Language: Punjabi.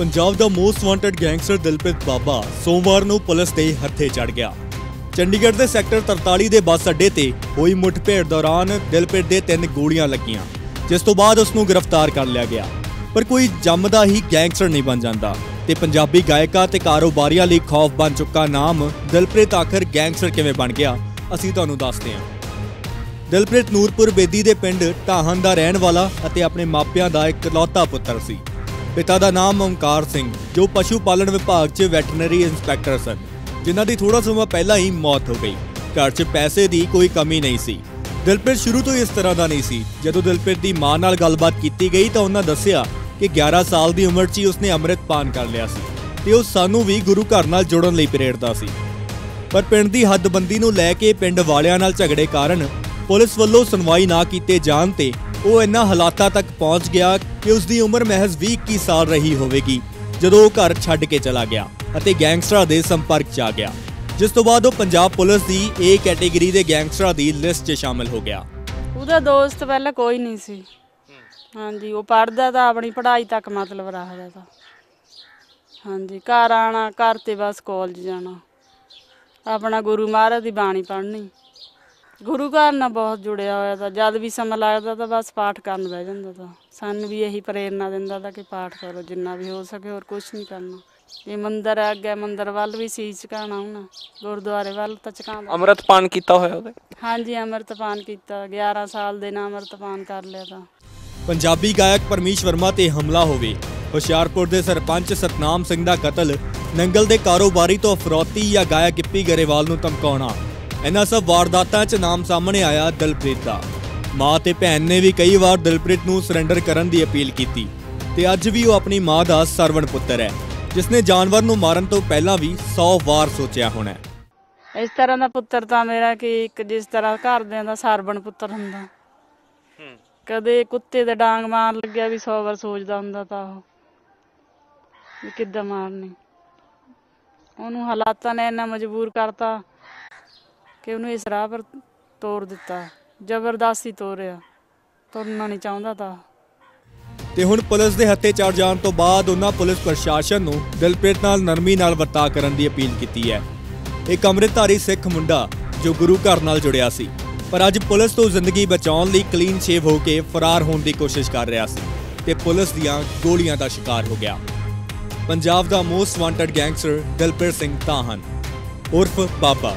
ਪੰਜਾਬ ਦਾ most wanted gangster Dilpreet Baba ਸੋਮਵਾਰ ਨੂੰ ਪੁਲਿਸ ਦੇ ਹੱਥੇ ਚੜ ਗਿਆ। ਚੰਡੀਗੜ੍ਹ ਦੇ ਸੈਕਟਰ 43 ਦੇ ਬੱਸ ਅੱਡੇ ਤੇ ਹੋਈ ਮੁੱਠਭੇੜ ਦੌਰਾਨ ਦਿਲਪ੍ਰੀਤ ਦੇ ਤਿੰਨ ਗੋਲੀਆਂ ਲੱਗੀਆਂ, ਜਿਸ ਤੋਂ ਬਾਅਦ ਉਸ ਨੂੰ ਗ੍ਰਿਫਤਾਰ ਕਰ ਲਿਆ ਗਿਆ। ਪਰ ਕੋਈ ਜੰਮਦਾ ਹੀ ਗੈਂਗਸਟਰ ਨਹੀਂ ਬਣ ਜਾਂਦਾ ਤੇ ਪੰਜਾਬੀ ਗਾਇਕਾਂ ਤੇ ਕਾਰੋਬਾਰੀਆਂ ਲਈ ਖੌਫ ਬਣ ਚੁੱਕਾ ਨਾਮ ਦਿਲਪ੍ਰੀਤ ਆਖਰ ਗੈਂਗਸਟਰ ਕਿਵੇਂ ਬਣ ਗਿਆ, ਅਸੀਂ ਤੁਹਾਨੂੰ ਦੱਸਦੇ ਹਾਂ। ਦਿਲਪ੍ਰੀਤ ਨੂਰਪੁਰ ਬੇਦੀ ਦੇ ਪਿੰਡ ਢਾਹਨ ਦਾ ਰਹਿਣ ਵਾਲਾ ਅਤੇ ਆਪਣੇ ਮਾਪਿਆਂ ਦਾ ਇਕਲੌਤਾ ਪੁੱਤਰ ਸੀ। ਪਿਤਾ ਦਾ ਨਾਮ ਓਮਕਾਰ ਸਿੰਘ, ਜੋ ਪਸ਼ੂ ਪਾਲਣ ਵਿਭਾਗ 'ਚ ਵੈਟਰਨਰੀ ਇੰਸਪੈਕਟਰ ਸਨ, ਜਿਨ੍ਹਾਂ ਦੀ ਥੋੜਾ ਸਮਾਂ ਪਹਿਲਾਂ ਹੀ ਮੌਤ ਹੋ ਗਈ। ਘਰ 'ਚ ਪੈਸੇ ਦੀ ਕੋਈ ਕਮੀ ਨਹੀਂ ਸੀ। ਦਿਲਪ੍ਰੀਤ ਸ਼ੁਰੂ ਤੋਂ ਹੀ ਇਸ ਤਰ੍ਹਾਂ ਦਾ ਨਹੀਂ ਸੀ। ਜਦੋਂ ਦਿਲਪ੍ਰੀਤ ਦੀ ਮਾਂ ਨਾਲ ਗੱਲਬਾਤ ਕੀਤੀ ਗਈ ਤਾਂ ਉਹਨਾਂ ਦੱਸਿਆ ਕਿ 11 ਸਾਲ ਦੀ ਉਮਰ 'ਚ ਹੀ ਉਸਨੇ ਅੰਮ੍ਰਿਤਪਾਨ ਕਰ ਲਿਆ ਸੀ ਤੇ ਉਹ ਸਾਨੂੰ ਵੀ ਗੁਰੂ ਘਰ ਨਾਲ ਜੁੜਨ ਲਈ ਪ੍ਰੇਰਦਾ ਸੀ। ਪਰ ਪਿੰਡ ਦੀ ਹੱਦਬੰਦੀ ਨੂੰ ਲੈ ਕੇ ਪਿੰਡ ਵਾਲਿਆਂ ਨਾਲ ਝਗੜੇ ਕਾਰਨ ਪੁਲਿਸ ਵੱਲੋਂ ਸੁਣਵਾਈ ਨਾ ਕੀਤੇ ਜਾਣ ਤੇ ਉਹ ਇਨ੍ਹਾਂ ਹਾਲਾਤਾਂ ਤੱਕ ਪਹੁੰਚ ਗਿਆ ਕਿ ਉਸ ਦੀ ਉਮਰ ਮਹਿਜ਼ 20-21 ਸਾਲ ਰਹੀ ਹੋਵੇਗੀ, ਜਦੋਂ ਉਹ ਘਰ ਛੱਡ ਕੇ ਚਲਾ ਗਿਆ ਅਤੇ ਗੈਂਗਸਟਰਾਂ ਦੇ ਸੰਪਰਕ 'ਚ ਆ ਗਿਆ। ਜਿਸ ਤੋਂ ਬਾਅਦ ਉਹ ਪੰਜਾਬ ਪੁਲਿਸ ਦੀ ਏ ਕੈਟਾਗਰੀ ਦੇ ਗੈਂਗਸਟਰਾਂ ਦੀ ਲਿਸਟ 'ਚ ਸ਼ਾਮਲ ਹੋ ਗਿਆ। ਉਹਦਾ ਦੋਸਤ ਪਹਿਲਾਂ ਕੋਈ ਨਹੀਂ ਸੀ। ਹਾਂਜੀ, ਉਹ ਪੜਦਾ ਤਾਂ ਆਪਣੀ ਪੜ੍ਹਾਈ ਤੱਕ ਮਤਲਬ ਰੱਖਦਾ ਤਾਂ। ਹਾਂਜੀ, ਘਰ ਆਣਾ ਘਰ ਤੇ ਬਸ ਕਾਲਜ ਜਾਣਾ। ਆਪਣਾ ਗੁਰੂ ਮਹਾਰਾਜ ਦੀ ਬਾਣੀ ਪੜ੍ਹਨੀ। ਗੁਰੂ ਘਰ ਨਾਲ ਬਹੁਤ ਜੁੜਿਆ ਹੋਇਆ ਤਾਂ ਜਦ ਵੀ ਸਮਾਂ ਲੱਗਦਾ ਤਾਂ ਬਸ ਪਾਠ ਕਰਨ ਬਹਿ ਜਾਂਦਾ ਤਾਂ। ਸਾਨੂੰ ਵੀ ਇਹੀ ਪ੍ਰੇਰਨਾ ਦਿੰਦਾ ਤਾਂ ਕਿ ਪਾਠ ਕਰੋ ਜਿੰਨਾ ਵੀ ਹੋ ਸਕੇ ਹੋਰ ਕੁਝ ਨਹੀਂ ਕਰਨਾ। ਇਹ ਮੰਦਰ ਆ ਗਿਆ ਮੰਦਰ ਵੱਲ ਵੀ ਸੀਸ ਝੁਕਾਉਣਾ ਹੁਣ ਗੁਰਦੁਆਰੇ ਵੱਲ ਤਾਂ ਝੁਕਾਉਂਦਾ ਅੰਮ੍ਰਿਤਪਾਨ ਕੀਤਾ ਹੋਇਆ ਉਹਦੇ? ਹਾਂਜੀ ਅੰਮ੍ਰਿਤਪਾਨ ਕੀਤਾ। 11 ਸਾਲ ਦੇ ਨਾਲ ਅੰਮ੍ਰਿਤਪਾਨ ਕਰ ਲਿਆ ਤਾਂ। ਪੰਜਾਬੀ ਗਾਇਕ ਪਰਮੀਸ਼ ਵਰਮਾ ਤੇ ਹਮਲਾ ਹੋਵੇ। ਹੁਸ਼ਿਆਰਪੁਰ ਦੇ ਸਰਪੰਚ ਸਤਨਾਮ ਸਿੰਘ ਦਾ ਕਤਲ ਨੰਗਲ ਦੇ ਕਾਰੋਬਾਰੀ ਤੋਂ ਫਰੌਤੀ ਜਾਂ ਗਾਇਕ ਗਿੱਪੀ ਗਰੇਵਾਲ ਨੂੰ ਧਮਕਾਉਣਾ। ਇਹਨਾਂ ਸਭ ਵਾਰਦਾਤਾਂ 'ਚ ਨਾਮ ਸਾਹਮਣੇ ਆਇਆ ਦਿਲਪ੍ਰੀਤ ਦਾ। ਮਾਂ ਤੇ ਭੈਣ ਨੇ ਵੀ ਕਈ ਵਾਰ ਦਿਲਪ੍ਰੀਤ ਨੂੰ ਸਰੈਂਡਰ ਕਰਨ ਦੀ ਅਪੀਲ ਕੀਤੀ ਤੇ ਅੱਜ ਵੀ ਉਹ ਆਪਣੀ ਮਾਂ ਦਾ ਸਰਵਣ ਪੁੱਤਰ ਹੈ ਜਿਸ ਨੇ ਜਾਨਵਰ ਨੂੰ ਮਾਰਨ ਤੋਂ ਪਹਿਲਾਂ ਵੀ 100 ਵਾਰ ਸੋਚਿਆ ਹੋਣਾ। ਇਸ ਤਰ੍ਹਾਂ ਦਾ ਪੁੱਤਰ ਤਾਂ ਮੇਰਾ ਕਿ ਇੱਕ ਜਿਸ ਤਰ੍ਹਾਂ ਘਰਦਿਆਂ ਦਾ ਸਰਬਣ ਪੁੱਤਰ ਹੁੰਦਾ। ਕਦੇ ਕੁੱਤੇ ਦੇ ਡਾਂਗ ਮਾਰ ਲੱਗਿਆ ਵੀ 100 ਵਾਰ ਸੋਚਦਾ ਹੁੰਦਾ ਤਾਂ ਉਹ। ਵੀ ਕਿੱਦਾਂ ਮਾਰਨੀ। ਉਹਨੂੰ ਹਾਲਾਤਾਂ ਨੇ ਇੰਨਾ ਮਜਬੂਰ ਕਰਤਾ। ਕਿ ਉਹਨੂੰ ਇਸ ਰਾਹ ਪਰ ਤੋਰ ਦਿੱਤਾ। ਜ਼ਬਰਦਸਤੀ ਤੋਰਿਆ। ਤੁਰਨਾ ਨਹੀਂ ਚਾਹੁੰਦਾ ਤਾਂ। ਤੇ ਹੁਣ ਪੁਲਿਸ ਦੇ ਹੱਥੇ ਚੜ ਜਾਣ ਤੋਂ ਬਾਅਦ ਉਹਨਾਂ ਪੁਲਿਸ ਪ੍ਰਸ਼ਾਸਨ ਨੂੰ ਦਿਲਪ੍ਰੀਤ ਨਾਲ ਨਰਮੀ ਨਾਲ ਵਰਤਾਅ ਕਰਨ ਦੀ ਅਪੀਲ ਕੀਤੀ ਹੈ। ਇੱਕ ਅੰਮ੍ਰਿਤਧਾਰੀ ਸਿੱਖ ਮੁੰਡਾ ਜੋ ਗੁਰੂ ਘਰ ਨਾਲ ਜੁੜਿਆ ਸੀ, ਪਰ ਅੱਜ ਪੁਲਿਸ ਤੋਂ ਜ਼ਿੰਦਗੀ ਬਚਾਉਣ ਲਈ ਕਲੀਨ ਸ਼ੇਵ ਹੋ ਕੇ ਫਰਾਰ ਹੋਣ ਦੀ ਕੋਸ਼ਿਸ਼ ਕਰ ਰਿਹਾ ਸੀ ਤੇ ਪੁਲਿਸ ਦੀਆਂ ਗੋਲੀਆਂ ਦਾ ਸ਼ਿਕਾਰ ਹੋ ਗਿਆ। ਪੰਜਾਬ ਦਾ most wanted gangster Dilpreet Singh Tahan ਉਰਫ Baba.